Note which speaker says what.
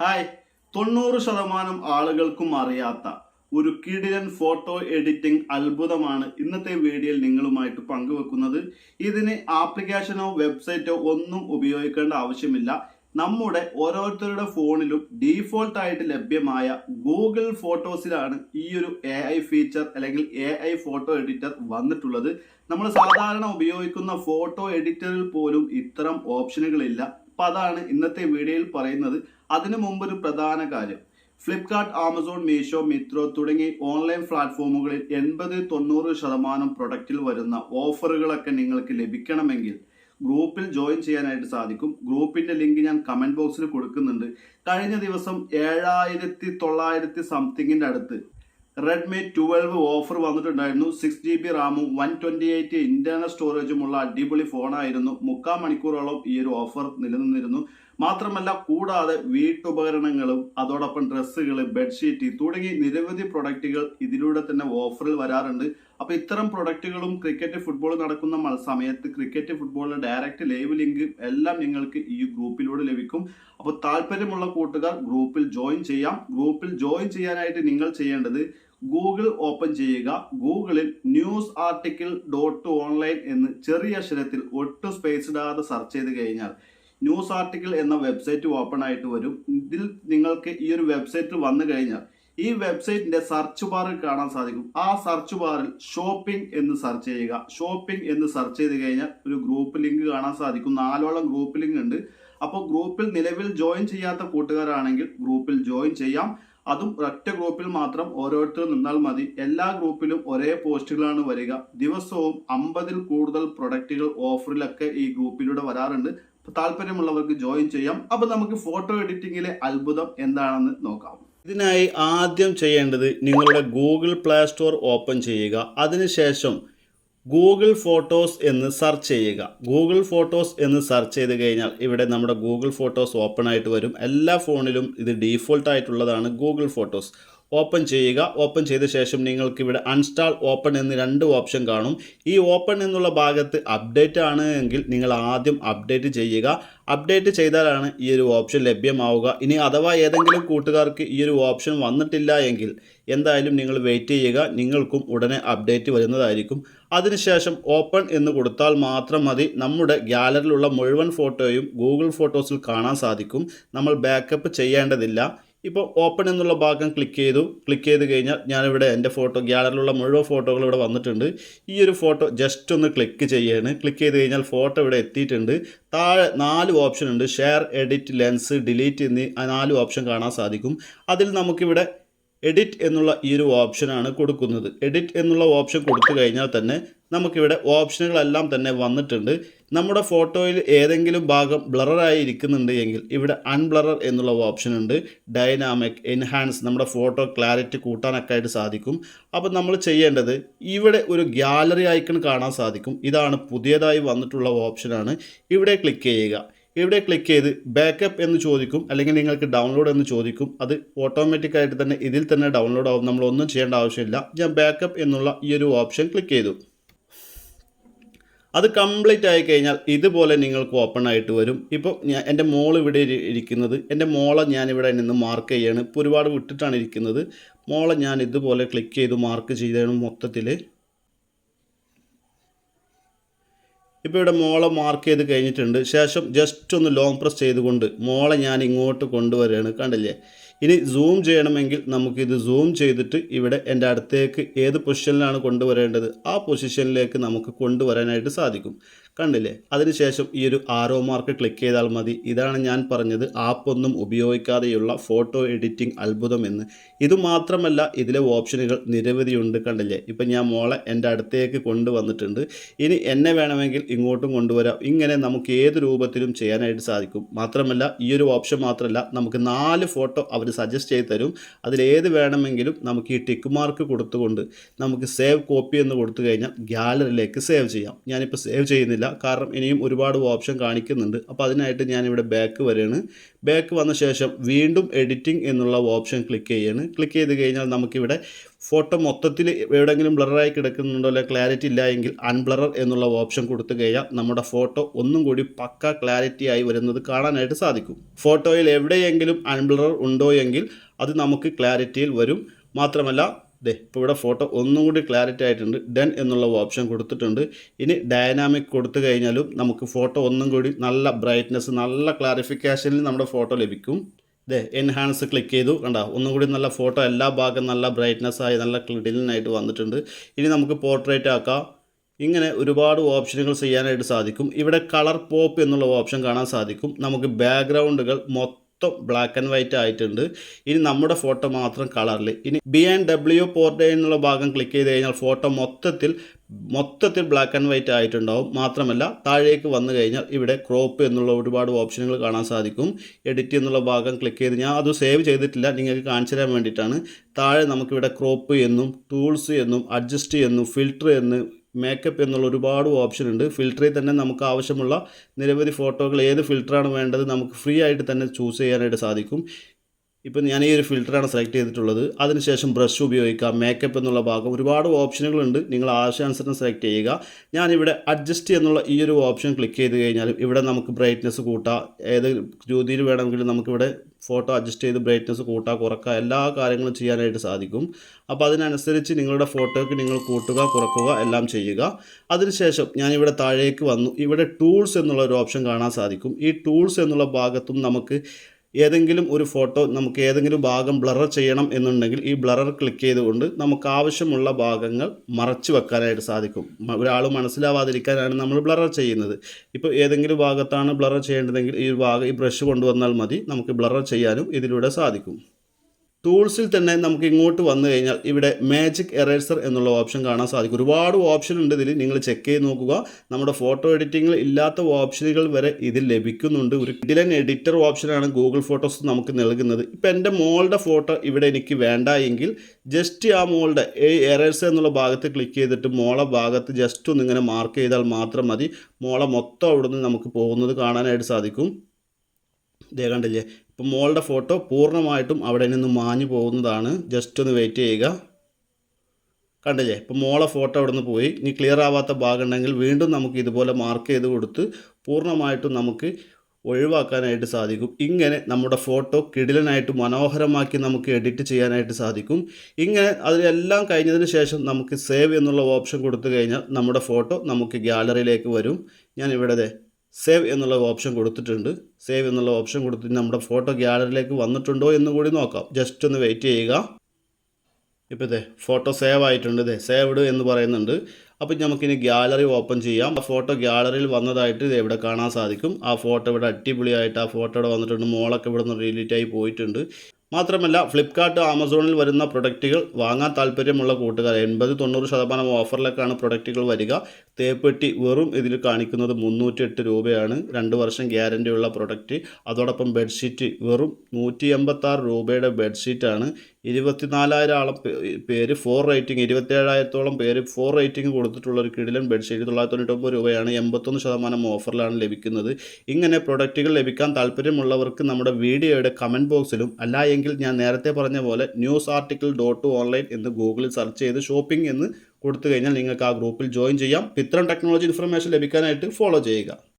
Speaker 1: Hi. തൊണ്ണൂറ് ശതമാനം ആളുകൾക്കും അറിയാത്ത ഒരു കിടിലൻ ഫോട്ടോ എഡിറ്റിംഗ് അത്ഭുതമാണ് ഇന്നത്തെ വീഡിയോയിൽ നിങ്ങളുമായിട്ട് പങ്കുവെക്കുന്നത്. ഇതിന് ആപ്ലിക്കേഷനോ വെബ്സൈറ്റോ ഒന്നും ഉപയോഗിക്കേണ്ട ആവശ്യമില്ല. നമ്മുടെ ഓരോരുത്തരുടെ ഫോണിലും ഡീഫോൾട്ട് ആയിട്ട് ലഭ്യമായ ഗൂഗിൾ ഫോട്ടോസിലാണ് ഈ ഒരു എ ഐ ഫീച്ചർ അല്ലെങ്കിൽ എ ഐ ഫോട്ടോ എഡിറ്റർ വന്നിട്ടുള്ളത്. നമ്മൾ സാധാരണ ഉപയോഗിക്കുന്ന ഫോട്ടോ എഡിറ്ററിൽ പോലും ഇത്തരം ഓപ്ഷനുകളില്ല അപ്പൊ അതാണ് ഇന്നത്തെ വീഡിയോയിൽ പറയുന്നത്. അതിനു മുമ്പ് ഒരു പ്രധാന കാര്യം. ഫ്ലിപ്കാർട്ട് ആമസോൺ മീഷോ മിത്രോ തുടങ്ങി ഓൺലൈൻ പ്ലാറ്റ്ഫോമുകളിൽ എൺപത് തൊണ്ണൂറ് ശതമാനം പ്രൊഡക്റ്റിൽ വരുന്ന ഓഫറുകളൊക്കെ നിങ്ങൾക്ക് ലഭിക്കണമെങ്കിൽ ഗ്രൂപ്പിൽ ജോയിൻ ചെയ്യാനായിട്ട് സാധിക്കും. ഗ്രൂപ്പിന്റെ ലിങ്ക് ഞാൻ കമന്റ് ബോക്സിൽ കൊടുക്കുന്നുണ്ട്. കഴിഞ്ഞ ദിവസം ഏഴായിരത്തി തൊള്ളായിരത്തി സംതിങ്ങിന്റെ അടുത്ത് റെഡ്മി ട്വൽവ് ഓഫർ വന്നിട്ടുണ്ടായിരുന്നു. സിക്സ് ജി ബി റാമും വൺ ട്വന്റി എയ്റ്റ് ഇന്റേണൽ സ്റ്റോറേജുമുള്ള അടിപൊളി ഫോണായിരുന്നു മുക്കാൽ മണിക്കൂറോളം ഈ ഒരു ഓഫർ നിലനിന്നിരുന്നു. മാത്രമല്ല കൂടാതെ വീട്ടുപകരണങ്ങളും അതോടൊപ്പം ഡ്രസ്സുകൾ ബെഡ്ഷീറ്റ് തുടങ്ങി നിരവധി പ്രൊഡക്റ്റുകൾ ഇതിലൂടെ തന്നെ ഓഫറിൽ വരാറുണ്ട്. അപ്പൊ ഇത്തരം പ്രൊഡക്റ്റുകളും ക്രിക്കറ്റ് ഫുട്ബോൾ നടക്കുന്ന സമയത്ത് ക്രിക്കറ്റ് ഫുട്ബോളിന്റെ ഡയറക്റ്റ് ലൈവ് ലിങ്ക് എല്ലാം നിങ്ങൾക്ക് ഈ ഗ്രൂപ്പിലൂടെ ലഭിക്കും. അപ്പോൾ താല്പര്യമുള്ള കൂട്ടുകാർ ഗ്രൂപ്പിൽ ജോയിൻ ചെയ്യാം. ഗ്രൂപ്പിൽ ജോയിൻ ചെയ്യാനായിട്ട് നിങ്ങൾ ചെയ്യേണ്ടത് ഗൂഗിൾ ഓപ്പൺ ചെയ്യുക. ഗൂഗിളിൽ ന്യൂസ് ആർട്ടിക്കിൾ ഡോട്ട് ഓൺലൈൻ എന്ന് ചെറിയ അക്ഷരത്തിൽ ഒട്ടും സ്പേസ് ഇടാതെ സെർച്ച് ചെയ്ത് കഴിഞ്ഞാൽ ന്യൂസ് ആർട്ടിക്കിൾ എന്ന വെബ്സൈറ്റ് ഓപ്പൺ ആയിട്ട് വരും. ഇതിൽ നിങ്ങൾക്ക് ഈ ഒരു വെബ്സൈറ്റിൽ വന്നു കഴിഞ്ഞാൽ ഈ വെബ്സൈറ്റിന്റെ സെർച്ച് ബാറിൽ കാണാൻ സാധിക്കും. ആ സെർച്ച് ബാറിൽ ഷോപ്പിംഗ് എന്ന് സെർച്ച് ചെയ്യുക. ഷോപ്പിംഗ് എന്ന് സെർച്ച് ചെയ്ത് കഴിഞ്ഞാൽ ഒരു ഗ്രൂപ്പ് ലിങ്ക് കാണാൻ സാധിക്കും. നാലോളം ഗ്രൂപ്പ് ലിങ്ക് ഉണ്ട്. അപ്പോൾ ഗ്രൂപ്പിൽ നിലവിൽ ജോയിൻ ചെയ്യാത്ത കൂട്ടുകാരാണെങ്കിൽ ഗ്രൂപ്പിൽ ജോയിൻ ചെയ്യാം. അതും ഒറ്റ ഗ്രൂപ്പിൽ മാത്രം ഓരോരുത്തർ നിന്നാൽ മതി. എല്ലാ ഗ്രൂപ്പിലും ഒരേ പോസ്റ്റുകളാണ് വരിക. ദിവസവും അമ്പതിൽ കൂടുതൽ പ്രൊഡക്റ്റുകൾ ഓഫറിലൊക്കെ ഈ ഗ്രൂപ്പിലൂടെ വരാറുണ്ട്. താല്പര്യമുള്ളവർക്ക് ജോയിൻ ചെയ്യാം. അപ്പൊ നമുക്ക് ഫോട്ടോ എഡിറ്റിംഗിലെ അത്ഭുതം എന്താണെന്ന് നോക്കാം. ഇതിനായി ആദ്യം ചെയ്യേണ്ടത് നിങ്ങളുടെ ഗൂഗിൾ പ്ലേ സ്റ്റോർ ഓപ്പൺ ചെയ്യുക. അതിനുശേഷം ഗൂഗിൾ ഫോട്ടോസ് എന്ന് സെർച്ച് ചെയ്യുക. ഗൂഗിൾ ഫോട്ടോസ് എന്ന് സെർച്ച് ചെയ്ത് കഴിഞ്ഞാൽ ഇവിടെ നമ്മുടെ ഗൂഗിൾ ഫോട്ടോസ് ഓപ്പൺ ആയിട്ട് വരും. എല്ലാ ഫോണിലും ഇത് ഡീഫോൾട്ട് ആയിട്ടുള്ളതാണ് ഗൂഗിൾ ഫോട്ടോസ് ഓപ്പൺ ചെയ്യുക. ഓപ്പൺ ചെയ്ത ശേഷം നിങ്ങൾക്ക് ഇവിടെ അൺസ്റ്റാൾ ഓപ്പൺ എന്ന് രണ്ട് ഓപ്ഷൻ കാണും. ഈ ഓപ്പൺ എന്നുള്ള ഭാഗത്ത് അപ്ഡേറ്റ് ആണ് എങ്കിൽ നിങ്ങൾ ആദ്യം അപ്ഡേറ്റ് ചെയ്യുക. അപ്ഡേറ്റ് ചെയ്താലാണ് ഈ ഒരു ഓപ്ഷൻ ലഭ്യമാവുക. ഇനി അഥവാ ഏതെങ്കിലും കൂട്ടുകാർക്ക് ഈ ഒരു ഓപ്ഷൻ വന്നിട്ടില്ല എങ്കിൽ എന്തായാലും നിങ്ങൾ വെയിറ്റ് ചെയ്യുക. നിങ്ങൾക്കും ഉടനെ അപ്ഡേറ്റ് വരുന്നതായിരിക്കും. അതിനുശേഷം ഓപ്പൺ എന്ന് കൊടുത്താൽ മാത്രം മതി. നമ്മുടെ ഗ്യാലറിയിലുള്ള മുഴുവൻ ഫോട്ടോയും ഗൂഗിൾ ഫോട്ടോസിൽ കാണാൻ സാധിക്കും. നമ്മൾ ബാക്കപ്പ് ചെയ്യേണ്ടതില്ല. ഇപ്പോൾ ഓപ്പൺ എന്നുള്ള ഭാഗം ക്ലിക്ക് ചെയ്തു. ക്ലിക്ക് ചെയ്ത് കഴിഞ്ഞാൽ ഞാനിവിടെ എന്റെ ഫോട്ടോ ഗ്യാലറിയിലുള്ള മുഴുവൻ ഫോട്ടോകൾ ഇവിടെ വന്നിട്ടുണ്ട്. ഈ ഒരു ഫോട്ടോ ജസ്റ്റ് ഒന്ന് ക്ലിക്ക് ചെയ്യാണ്. ക്ലിക്ക് ചെയ്ത് കഴിഞ്ഞാൽ ഫോട്ടോ ഇവിടെ എത്തിയിട്ടുണ്ട്. താഴെ നാല് ഓപ്ഷൻ ഉണ്ട്. ഷെയർ എഡിറ്റ് ലെൻസ് ഡിലീറ്റ് എന്നീ നാല് ഓപ്ഷൻ കാണാൻ സാധിക്കും. അതിൽ നമുക്കിവിടെ എഡിറ്റ് എന്നുള്ള ഈ ഒരു ഓപ്ഷനാണ് കൊടുക്കുന്നത്. എഡിറ്റ് എന്നുള്ള ഓപ്ഷൻ കൊടുത്തു കഴിഞ്ഞാൽ തന്നെ നമുക്കിവിടെ ഓപ്ഷനുകളെല്ലാം തന്നെ വന്നിട്ടുണ്ട്. നമ്മുടെ ഫോട്ടോയിൽ ഏതെങ്കിലും ഭാഗം ബ്ലറായി ഇരിക്കുന്നുണ്ട് എങ്കിൽ ഇവിടെ അൺബ്ലറർ എന്നുള്ള ഓപ്ഷൻ ഉണ്ട്. ഡൈനാമിക് എൻഹാൻസ് നമ്മുടെ ഫോട്ടോ ക്ലാരിറ്റി കൂട്ടാനൊക്കെ ആയിട്ട് സാധിക്കും. അപ്പോൾ നമ്മൾ ചെയ്യേണ്ടത് ഇവിടെ ഒരു ഗ്യാലറി ഐക്കൺ കാണാൻ സാധിക്കും. ഇതാണ് പുതിയതായി വന്നിട്ടുള്ള ഓപ്ഷനാണ് ഇവിടെ ക്ലിക്ക് ചെയ്യുക. ഇവിടെ ക്ലിക്ക് ചെയ്ത് ബാക്കപ്പ് എന്ന് ചോദിക്കും അല്ലെങ്കിൽ നിങ്ങൾക്ക് ഡൗൺലോഡ് എന്ന് ചോദിക്കും അത് ഓട്ടോമാറ്റിക്കായിട്ട് തന്നെ ഇതിൽ തന്നെ ഡൗൺലോഡ് ആവും. നമ്മളൊന്നും ചെയ്യേണ്ട ആവശ്യമില്ല. ഞാൻ ബാക്കപ്പ് എന്നുള്ള ഈ ഒരു ഓപ്ഷൻ ക്ലിക്ക് ചെയ്തു. അത് കംപ്ലീറ്റ് ആയി കഴിഞ്ഞാൽ ഇതുപോലെ നിങ്ങൾക്ക് ഓപ്പൺ ആയിട്ട് വരും. ഇപ്പോൾ ഞാൻ എന്റെ മോൾ ഇവിടെ ഇരി- ഇരിക്കുന്നത് എന്റെ മോളെ ഞാൻ ഇവിടെ നിന്ന് മാർക്ക് ചെയ്യാണ്. ഇപ്പോൾ ഒരുപാട് വിട്ടിട്ടാണ് ഇരിക്കുന്നത്. മോളെ ഞാൻ ഇതുപോലെ ക്ലിക്ക് ചെയ്ത് മാർക്ക് ചെയ്താണ് മൊത്തത്തിൽ ഇപ്പോൾ ഇവിടെ മോളെ മാർക്ക് ചെയ്ത് കഴിഞ്ഞിട്ടുണ്ട്. ശേഷം ജസ്റ്റ് ഒന്ന് ലോങ് പ്രസ് ചെയ്തുകൊണ്ട് മോളെ ഞാൻ ഇങ്ങോട്ട് കൊണ്ടുവരികയാണ്. കണ്ടില്ലേ? ഇനി സൂം ചെയ്യണമെങ്കിൽ നമുക്കിത് സൂം ചെയ്തിട്ട് ഇവിടെ എന്റെ അടുത്തേക്ക് ഏത് പൊസിഷനിലാണ് കൊണ്ടുവരേണ്ടത്? ആ പൊസിഷനിലേക്ക് നമുക്ക് കൊണ്ടുവരാനായിട്ട് സാധിക്കും. കണ്ടില്ലേ? അതിനുശേഷം ഈ ഒരു ആരോ മാർക്ക് ക്ലിക്ക് ചെയ്താൽ മതി. ഇതാണ് ഞാൻ പറഞ്ഞത് ആപ്പൊന്നും ഉപയോഗിക്കാതെയുള്ള ഫോട്ടോ എഡിറ്റിംഗ് അത്ഭുതം എന്ന്. ഇത് മാത്രമല്ല ഇതിലെ ഓപ്ഷനുകൾ നിരവധിയുണ്ട് കണ്ടില്ലേ? ഇപ്പം ഞാൻ മോളെ എന്റെ അടുത്തേക്ക് കൊണ്ടുവന്നിട്ടുണ്ട്. ഇനി എന്നെ വേണമെങ്കിൽ ഇങ്ങോട്ടും കൊണ്ടുവരാം. ഇങ്ങനെ നമുക്ക് ഏത് രൂപത്തിലും ചെയ്യാനായിട്ട് സാധിക്കും. മാത്രമല്ല ഈ ഒരു ഓപ്ഷൻ മാത്രമല്ല നമുക്ക് നാല് ഫോട്ടോ അവർ സജസ്റ്റ് ചെയ്ത് തരും. അതിലേത് വേണമെങ്കിലും നമുക്ക് ഈ ടിക്ക് മാർക്ക് കൊടുത്തുകൊണ്ട് നമുക്ക് സേവ് കോപ്പി എന്ന് കൊടുത്തു കഴിഞ്ഞാൽ ഗ്യാലറിയിലേക്ക് സേവ് ചെയ്യാം. ഞാനിപ്പോൾ സേവ് ചെയ്യുന്നില്ല. കാരണം ഇനിയും ഒരുപാട് ഓപ്ഷൻ കാണിക്കുന്നുണ്ട്. അപ്പോൾ അതിനായിട്ട് ഞാനിവിടെ ബാക്ക് വരികയാണ് ബാക്ക് വന്ന ശേഷം വീണ്ടും എഡിറ്റിംഗ് എന്നുള്ള ഓപ്ഷൻ ക്ലിക്ക് ചെയ്യാണ്. ക്ലിക്ക് ചെയ്ത് കഴിഞ്ഞാൽ നമുക്കിവിടെ ഫോട്ടോ മൊത്തത്തിൽ എവിടെയെങ്കിലും ബ്ലറായി കിടക്കുന്നുണ്ടോ അല്ലെങ്കിൽ ക്ലാരിറ്റി ഇല്ല എങ്കിൽ അൺബ്ലറർ എന്നുള്ള ഓപ്ഷൻ കൊടുത്തു കഴിഞ്ഞാൽ നമ്മുടെ ഫോട്ടോ ഒന്നും കൂടി പക്ക ക്ലാരിറ്റി ആയി വരുന്നത് കാണാനായിട്ട് സാധിക്കും. ഫോട്ടോയിൽ എവിടെയെങ്കിലും അൺബ്ലറർ ഉണ്ടോ എങ്കിൽ അത് നമുക്ക് ക്ലാരിറ്റിയിൽ വരും. മാത്രമല്ല ദേ ഇപ്പോൾ ഇവിടെ ഫോട്ടോ ഒന്നും കൂടി ക്ലാരിറ്റി ആയിട്ടുണ്ട്. ഡെൻ എന്നുള്ള ഓപ്ഷൻ കൊടുത്തിട്ടുണ്ട്. ഇനി ഡയനാമിക് കൊടുത്തു കഴിഞ്ഞാലും നമുക്ക് ഫോട്ടോ ഒന്നും കൂടി നല്ല ബ്രൈറ്റ്നെസ് നല്ല ക്ലാരിഫിക്കേഷനിൽ നമ്മുടെ ഫോട്ടോ ലഭിക്കും. ദേ എൻഹാൻസ് ക്ലിക്ക് ചെയ്തു. കണ്ട ഒന്നും കൂടി നല്ല ഫോട്ടോ എല്ലാ ഭാഗം നല്ല ബ്രൈറ്റ്നസ് ആയി നല്ല ക്ലിഡിലിനായിട്ട് വന്നിട്ടുണ്ട്. ഇനി നമുക്ക് പോർട്രേറ്റ് ആക്കാം. ഇങ്ങനെ ഒരുപാട് ഓപ്ഷനുകൾ ചെയ്യാനായിട്ട് സാധിക്കും. ഇവിടെ കളർ പോപ്പ് എന്നുള്ള ഓപ്ഷൻ കാണാൻ സാധിക്കും. നമുക്ക് ബാക്ക്ഗ്രൗണ്ടുകൾ മൊത്തം ബ്ലാക്ക് ആൻഡ് വൈറ്റ് ആയിട്ടുണ്ട്. ഇനി നമ്മുടെ ഫോട്ടോ മാത്രം കളറിൽ ഇനി ബി ആൻഡ് ഡബ്ല്യു പോർട്ടേ എന്നുള്ള ഭാഗം ക്ലിക്ക് ചെയ്ത് കഴിഞ്ഞാൽ ഫോട്ടോ മൊത്തത്തിൽ മൊത്തത്തിൽ ബ്ലാക്ക് ആൻഡ് വൈറ്റ് ആയിട്ടുണ്ടാവും. മാത്രമല്ല താഴേക്ക് വന്നു കഴിഞ്ഞാൽ ഇവിടെ ക്രോപ്പ് എന്നുള്ള ഒരുപാട് ഓപ്ഷനുകൾ കാണാൻ സാധിക്കും. എഡിറ്റ് എന്നുള്ള ഭാഗം ക്ലിക്ക് ചെയ്ത് ഞാൻ അത് സേവ് ചെയ്തിട്ടില്ല. നിങ്ങൾക്ക് കാണിച്ചു തരാൻ വേണ്ടിയിട്ടാണ്. താഴെ നമുക്കിവിടെ ക്രോപ്പ് എന്നും ടൂൾസ് എന്നും അഡ്ജസ്റ്റ് എന്നും ഫിൽട്ടർ എന്ന് മേക്കപ്പ് എന്നുള്ള ഒരുപാട് ഓപ്ഷൻ ഉണ്ട്. ഫിൽറ്ററിൽ തന്നെ നമുക്ക് ആവശ്യമുള്ള നിരവധി ഫോട്ടോകൾ ഏത് ഫിൽറ്ററാണ് വേണ്ടത് നമുക്ക് ഫ്രീ ആയിട്ട് തന്നെ ചൂസ് ചെയ്യാനായിട്ട് സാധിക്കും. ഇപ്പം ഞാൻ ഈ ഒരു ഫിൽറ്ററാണ് സെലക്ട് ചെയ്തിട്ടുള്ളത്. അതിനുശേഷം ബ്രഷ് ഉപയോഗിക്കാം മേക്കപ്പ് എന്നുള്ള ഭാഗം ഒരുപാട് ഓപ്ഷനുകളുണ്ട് നിങ്ങൾ ആവശ്യാനുസരണം സെലക്ട് ചെയ്യുക. ഞാനിവിടെ അഡ്ജസ്റ്റ് എന്നുള്ള ഈ ഒരു ഓപ്ഷൻ ക്ലിക്ക് ചെയ്ത് കഴിഞ്ഞാൽ ഇവിടെ നമുക്ക് ബ്രൈറ്റ്നസ് കൂട്ടാം. ഏത് രീതിയിൽ വേണമെങ്കിലും നമുക്കിവിടെ ഫോട്ടോ അഡ്ജസ്റ്റ് ചെയ്ത് ബ്രൈറ്റ്നസ് കൂട്ടുക കുറക്കുക എല്ലാ കാര്യങ്ങളും ചെയ്യാനായിട്ട് സാധിക്കും. അപ്പോൾ അതിനനുസരിച്ച് നിങ്ങളുടെ ഫോട്ടോയ്ക്ക് നിങ്ങൾ കൂട്ടുക കുറക്കുക എല്ലാം ചെയ്യുക. അതിനുശേഷം ഞാനിവിടെ താഴേക്ക് വന്നു. ഇവിടെ ടൂൾസ് എന്നുള്ള ഒരു ഓപ്ഷൻ കാണാൻ സാധിക്കും. ഈ ടൂൾസ് എന്നുള്ള ഭാഗത്തും നമുക്ക് ഏതെങ്കിലും ഒരു ഫോട്ടോ നമുക്ക് ഏതെങ്കിലും ഭാഗം ബ്ലറർ ചെയ്യണം എന്നുണ്ടെങ്കിൽ ഈ ബ്ലറർ ക്ലിക്ക് ചെയ്തുകൊണ്ട് നമുക്ക് ആവശ്യമുള്ള ഭാഗങ്ങൾ മറച്ചു വെക്കാനായിട്ട് സാധിക്കും. ഒരാൾ മനസ്സിലാവാതിരിക്കാനാണ് നമ്മൾ ബ്ലറർ ചെയ്യുന്നത്. ഇപ്പോൾ ഏതെങ്കിലും ഭാഗത്താണ് ബ്ലറർ ചെയ്യേണ്ടതെങ്കിൽ ഈ ഭാഗം ഈ ബ്രഷ് കൊണ്ടുവന്നാൽ മതി. നമുക്ക് ബ്ലറർ ചെയ്യാനും ഇതിലൂടെ സാധിക്കും. ടൂൾസിൽ തന്നെ നമുക്ക് ഇങ്ങോട്ട് വന്നു കഴിഞ്ഞാൽ ഇവിടെ മാജിക് എറേസർ എന്നുള്ള ഓപ്ഷൻ കാണാൻ സാധിക്കും. ഒരുപാട് ഓപ്ഷൻ ഉണ്ട് ഇതിൽ നിങ്ങൾ ചെക്ക് ചെയ്ത് നോക്കുക. നമ്മുടെ ഫോട്ടോ എഡിറ്റിങ്ങിൽ ഇല്ലാത്ത ഓപ്ഷനുകൾ വരെ ഇതിൽ ലഭിക്കുന്നുണ്ട്. ഒരു ഇതിലെ എഡിറ്റർ ഓപ്ഷനാണ് ഗൂഗിൾ ഫോട്ടോസ് നമുക്ക് നൽകുന്നത്. ഇപ്പം എന്റെ മോളുടെ ഫോട്ടോ ഇവിടെ എനിക്ക് വേണ്ട എങ്കിൽ ജസ്റ്റ് ആ മോളുടെ എറേഴ്സ് എന്നുള്ള ഭാഗത്ത് ക്ലിക്ക് ചെയ്തിട്ട് മോളെ ഭാഗത്ത് ജസ്റ്റ് ഒന്ന് ഇങ്ങനെ മാർക്ക് ചെയ്താൽ മാത്രം മതി. മോളെ മൊത്തം അവിടുന്ന് നമുക്ക് പോകുന്നത് കാണാനായിട്ട് സാധിക്കും. ഇതേ കണ്ടില്ലേ? ഇപ്പം മോളുടെ ഫോട്ടോ പൂർണമായിട്ടും അവിടെ നിന്ന് മാഞ്ഞു പോകുന്നതാണ്. ജസ്റ്റ് ഒന്ന് വെയിറ്റ് ചെയ്യുക. കണ്ടില്ലേ? ഇപ്പം മോളെ ഫോട്ടോ അവിടെ നിന്ന് പോയി. ഇനി ക്ലിയർ ആവാത്ത ഭാഗം ഉണ്ടെങ്കിൽ വീണ്ടും നമുക്ക് ഇതുപോലെ മാർക്ക് ചെയ്ത് കൊടുത്ത് പൂർണമായിട്ടും നമുക്ക് ഒഴിവാക്കാനായിട്ട് സാധിക്കും. ഇങ്ങനെ നമ്മുടെ ഫോട്ടോ കിടിലനായിട്ട് മനോഹരമാക്കി നമുക്ക് എഡിറ്റ് ചെയ്യാനായിട്ട് സാധിക്കും. ഇങ്ങനെ അതിലെല്ലാം കഴിഞ്ഞതിന് ശേഷം നമുക്ക് സേവ് എന്നുള്ള ഓപ്ഷൻ കൊടുത്തു കഴിഞ്ഞാൽ നമ്മുടെ ഫോട്ടോ നമുക്ക് ഗ്യാലറിയിലേക്ക് വരും. ഞാൻ ഇവിടെ സേവ് എന്നുള്ള ഓപ്ഷൻ കൊടുത്തിട്ടുണ്ട്. സേവ് എന്നുള്ള ഓപ്ഷൻ കൊടുത്തിട്ട് നമ്മുടെ ഫോട്ടോ ഗ്യാലറിയിലേക്ക് വന്നിട്ടുണ്ടോ എന്ന് കൂടി നോക്കാം. ജസ്റ്റ് ഒന്ന് വെയിറ്റ് ചെയ്യുക. ഇപ്പോൾ ഇതേ ഫോട്ടോ സേവ് ആയിട്ടുണ്ട് ഇതേ സേവ്ഡ് എന്ന് പറയുന്നുണ്ട്. അപ്പോൾ നമുക്കിനി ഗ്യാലറി ഓപ്പൺ ചെയ്യാം. ആ ഫോട്ടോ ഗ്യാലറിയിൽ വന്നതായിട്ട് ഇത് ഇവിടെ കാണാൻ സാധിക്കും? ആ ഫോട്ടോ ഇവിടെ അടിപൊളിയായിട്ട് ആ ഫോട്ടോ ഇവിടെ വന്നിട്ടുണ്ട്. മോളൊക്കെ ഇവിടെ നിന്ന് ഡിലീറ്റ് ആയി പോയിട്ടുണ്ട്. മാത്രമല്ല ഫ്ലിപ്കാർട്ട് ആമസോണിൽ വരുന്ന പ്രൊഡക്റ്റുകൾ വാങ്ങാൻ താല്പര്യമുള്ള കൂട്ടുകാർ എൺപത് തൊണ്ണൂറ് ശതമാനം ഓഫറിലൊക്കെയാണ് പ്രൊഡക്റ്റുകൾ വരിക. തേപ്പെട്ടി വെറും ഇതിൽ കാണിക്കുന്നത് മുന്നൂറ്റെട്ട് രൂപയാണ്. രണ്ട് വർഷം ഗ്യാരന്റിയുള്ള പ്രൊഡക്റ്റ്. അതോടൊപ്പം ബെഡ്ഷീറ്റ് വെറും നൂറ്റി എൺപത്താറ് രൂപയുടെ ബെഡ്ഷീറ്റാണ്. ഇരുപത്തിനാലായിരം പേര് ഫോർ റേറ്റിംഗ് ഇരുപത്തേഴായിരത്തോളം പേര് ഫോർ റേറ്റിംഗ് കൊടുത്തിട്ടുള്ള ഒരു കിടിലൻ ബെഡ്ഷീറ്റ് തൊള്ളായിരത്തി തൊണ്ണൂറ്റൊമ്പത് രൂപയാണ് എൺപത്തൊന്ന് ശതമാനം ഓഫറിലാണ് ലഭിക്കുന്നത്. ഇങ്ങനെ പ്രൊഡക്റ്റുകൾ ലഭിക്കാൻ താല്പര്യമുള്ളവർക്ക് നമ്മുടെ വീഡിയോയുടെ കമന്റ് ബോക്സിലും അല്ല എങ്കിൽ ഞാൻ നേരത്തെ പറഞ്ഞ പോലെ ന്യൂസ് ആർട്ടിക്കിൾ ഡോട്ട് ഓൺലൈൻ എന്ന് ഗൂഗിളിൽ സെർച്ച് ചെയ്ത് ഷോപ്പിംഗ് എന്ന് കൊടുത്തു കഴിഞ്ഞാൽ നിങ്ങൾക്ക് ആ ഗ്രൂപ്പിൽ ജോയിൻ ചെയ്യാം. ഇത്തരം ടെക്നോളജി ഇൻഫർമേഷൻ ലഭിക്കാനായിട്ട് ഫോളോ ചെയ്യുക.